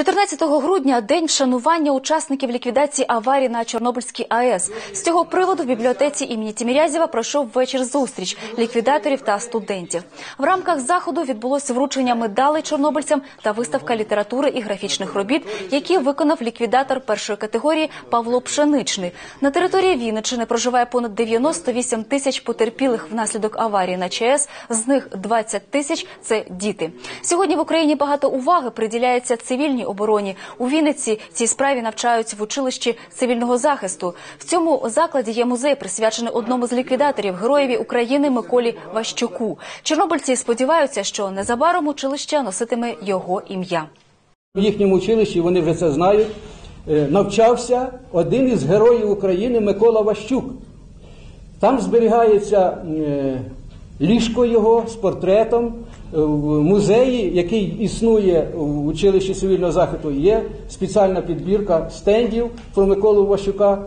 14 грудня день вшанування учасників ліквідації аварії на Чорнобильській АЕС. З цього приводу в бібліотеці імені Тімірязєва пройшов вечір зустріч ліквідаторів та студентів. В рамках заходу відбулося вручення медалей чорнобильцям та виставка літератури і графічних робіт, які виконав ліквідатор першої категорії Павло Пшеничний. На території Вінниччини проживає понад 98 тисяч потерпілих внаслідок аварії на ЧАЕС. З них 20 тисяч – це діти. Сьогодні в Україні багато уваги приділяється цивільній обороні. У Вінниці цій справі навчають в училищі цивільного захисту. В цьому закладі є музей, присвячений одному з ліквідаторів героєві України Миколі Ващуку. Чорнобильці сподіваються, що незабаром училище носитиме його ім'я. В їхньому училищі вони вже це знають. е, Навчався один із героїв України Микола Ващук. Там зберігається е, ліжко його з портретом. Е, музеї, який існує в училищі цивільного захисту, є спеціальна підбірка стендів про Миколу Ващука.